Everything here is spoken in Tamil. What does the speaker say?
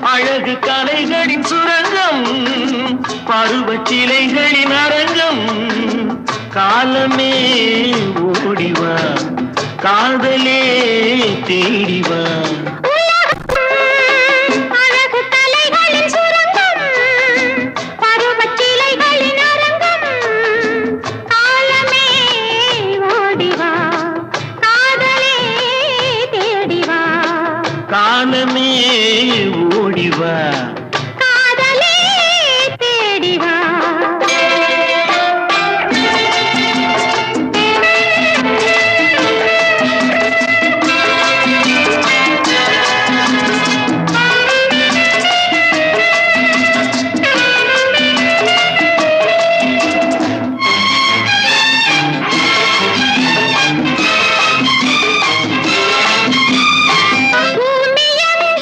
அழகு கலைகளின் சுரங்கம் பருவச்சிலைகளின் அரங்கம். காலமே ஓடிவா காதலே தேடிவா. தேடிவா காலமே ஓடிவா.